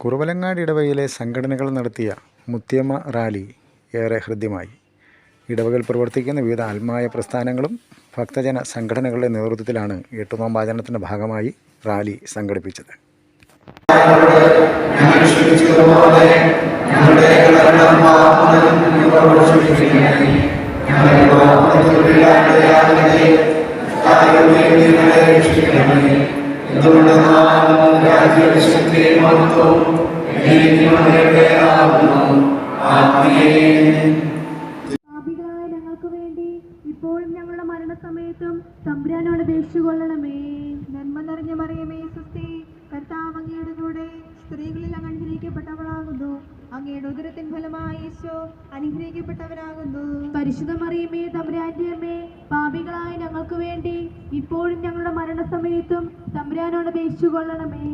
കുറവലങ്ങാട് ഇടവയിലെ സംഘടനകൾ നടത്തിയ മുത്തിയമ്മ റാലി ഏറെ ഹൃദ്യമായി ഇടവകൾ പ്രവർത്തിക്കുന്ന വിവിധ ആത്മായ പ്രസ്ഥാനങ്ങളും ഭക്തജന സംഘടനകളുടെ നേതൃത്വത്തിലാണ് എട്ടുനോമ്പാചരണത്തിന്റെ ഭാഗമായി റാലി സംഘടിപ്പിച്ചത് പാപികളായ ഞങ്ങൾക്ക് വേണ്ടി ഇപ്പോഴും ഞങ്ങളുടെ മരണസമയത്തും തമ്പുരാനോട് അപേക്ഷിച്ചുകൊള്ളണമേ. ഈശോ അനുഗ്രഹിക്കപ്പെട്ടവനാകുന്നു പരിശുദ്ധ മറിയമേ തമ്പുരാന്റെ അമ്മേ പാപികളായ ഞങ്ങൾക്ക് വേണ്ടി ഇപ്പോഴും ഞങ്ങളുടെ മരണസമയത്തും തമ്പുരാനോട് അപേക്ഷിച്ചുകൊള്ളണമേ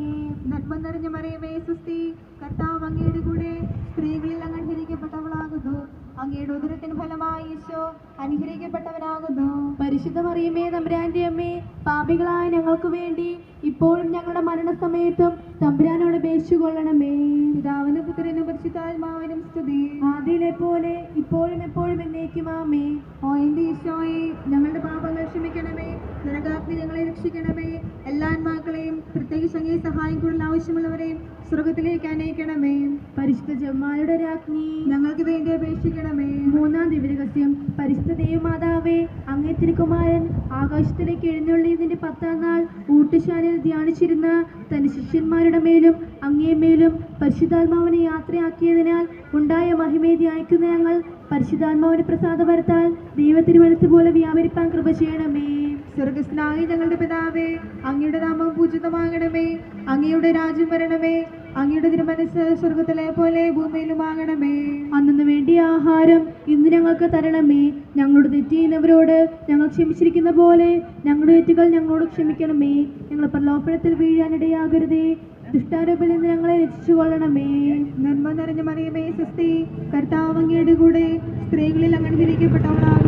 നന്മ നിറഞ്ഞ മറിയമേ സുസ്തി കർത്താവ് അങ്ങയുടെ കൂടെ സ്ത്രീകളിൽ അങ്ങ് അനുഗ്രഹിക്കപ്പെട്ടവളാകുന്നു അങ്ങയുടെ ഉദരത്തിന് ഫലമായി ഈശോ അനുഗ്രഹിക്കപ്പെട്ടവനാകുന്നു. പരിശുദ്ധ മറിയമേ തമ്പുരാന്റെ അമ്മേ പാപികളായ ഞങ്ങൾക്ക് വേണ്ടി ഇപ്പോഴും ഞങ്ങളുടെ മരണസമയത്തും തമ്പുരാനോട് അപേക്ഷിച്ചുകൊള്ളണമേ. പിതാവിന് പുത്രനും പരിശുദ്ധാത്മാവിനും സ്തുതി. ആദ്യയിലെ പോലെ ഇപ്പോഴും എപ്പോഴും എന്നേക്കും ആമേ ഓ എന്റെ ഈശോയെ ഞങ്ങളുടെ പാപങ്ങൾ ക്ഷമിക്കണമേ. നരകാഗ്നി ഞങ്ങളെ രക്ഷിക്കണമേ. അങ്ങേ സഹായം കൂടുതൽ ആവശ്യമുള്ളവരെയും സ്വർഗത്തിലേക്ക് അനയിക്കണമേ പരിശുദ്ധ ജമ്മാരുടെ രാജ്ഞി ഞങ്ങൾക്ക് വേണ്ടി അപേക്ഷിക്കണമേ. മൂന്നാം ദിവരഹസ്യം പരിശുദ്ധ ദേവമാതാവേ അങ്ങേ തിരുക്കുമാരൻ ആകാശത്തിലേക്ക് എഴുന്നള്ളിയതിന്റെ പത്താം നാൾ ഊട്ടുശാലയിൽ ധ്യാനിച്ചിരുന്ന തന്റെ ശിഷ്യന്മാരുടെ മേലും അങ്ങേമേലും പരിശുദ്ധാത്മാവിനെ യാത്രയാക്കിയതിനാൽ ഉണ്ടായ മഹിമയെ ധ്യാനിക്കുന്ന ഞങ്ങൾ പരിശുദ്ധാത്മാവിന് പ്രസാദപരത്താൽ ദൈവത്തിന് വലുത്ത് പോലെ വ്യാപരിപ്പാൻ കൃപ ചെയ്യണമേ. സ്വർഗസ്നായ ഞങ്ങളുടെ പിതാവേ അങ്ങയുടെ നാമം പൂജിതമാകണമേ. അങ്ങയുടെ രാജ്യം വരണമേ. അങ്ങയുടെ തിരുമനസ് സ്വർഗത്തിലെ പോലെ ഭൂമിയിലും ആകണമേ. അന്നു വേണ്ടിയ ആഹാരം ഇന്ന് ഞങ്ങൾക്ക് തരണമേ. ഞങ്ങളോട് തെറ്റ് ചെയ്യുന്നവരോട് ഞങ്ങൾ ക്ഷമിച്ചിരിക്കുന്ന പോലെ ഞങ്ങളുടെ തെറ്റുകൾ ഞങ്ങളോട് ക്ഷമിക്കണമേ. ഞങ്ങൾ പ്രലോഭനത്തിൽ വീഴാനിടയാകരുതേ. ദുഷ്ടാരൂപിൽ നിന്ന് ഞങ്ങളെ രക്ഷിച്ചു കൊള്ളണമേ നന്മ നിറഞ്ഞ മറിയമേ സ്വസ്തി. കർത്താവ് അങ്ങയുടെ കൂടെ സ്ത്രീകളിൽ അങ്ങനെ അനുഗ്രഹിക്കപ്പെട്ടവളാകുന്നു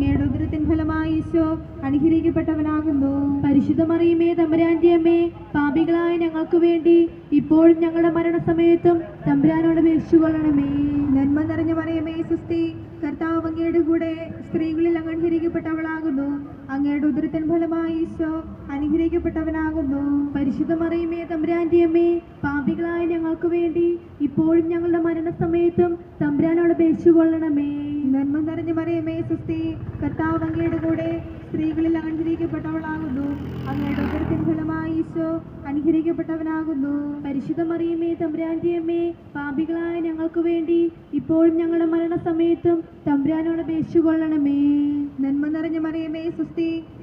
അങ്ങയുടെ ഉദരത്തിൻ ഫലമായി ഈശോ അനുഗ്രഹിക്കപ്പെട്ടവനാകുന്നു. പരിശുദ്ധ മറിയമേ തമ്പുരാന്റെ അമ്മേ പാപികളായ ഞങ്ങൾക്ക് വേണ്ടി ഇപ്പോഴും ഞങ്ങളുടെ മരണസമയത്തും തമ്പുരാനോട് അപേക്ഷിച്ചു കൊള്ളണമേ നന്മ നിറഞ്ഞ മറിയമേ സുസ്തി കർത്താവ് അങ്ങയുടെ കൂടെ സ്ത്രീകളിൽ അനുഗ്രഹിക്കപ്പെട്ടവളാകുന്നു അങ്ങയുടെ ഉദരത്തിൻ ഫലമായി ഈശോ അനുഗ്രഹിക്കപ്പെട്ടവനാകുന്നു. പരിശുദ്ധ മറിയമേ തമ്പുരാന്റെ അമ്മേ പാപികളായ ഞങ്ങൾക്ക് വേണ്ടി ഇപ്പോഴും ഞങ്ങളുടെ മരണസമയത്തും തമ്പുരാനോട് അപേക്ഷിച്ചു കൊള്ളണമേ നന്മ നിറഞ്ഞ മറിയമേ സുസ്തി കർത്താവ് അങ്ങയുടെ കൂടെ സ്ത്രീകളിൽ അനുഗ്രഹിക്കപ്പെട്ടവളാകുന്നു അങ്ങയുടെ ഉദരത്തിൻ ഫലമായി ഈശോ അനുഗ്രഹിക്കപ്പെട്ടവനാകുന്നു. പരിശുദ്ധ മറിയമേ തമ്പുരാന്റെ അമ്മേ പാപികളായ ഞങ്ങൾക്ക് വേണ്ടി ഇപ്പോഴും ഞങ്ങളുടെ മരണസമയത്തും തമ്പുരാനോട് അപേക്ഷിച്ചു കൊള്ളണമേ നന്മ നിറഞ്ഞ മറിയമേ സുസ്തി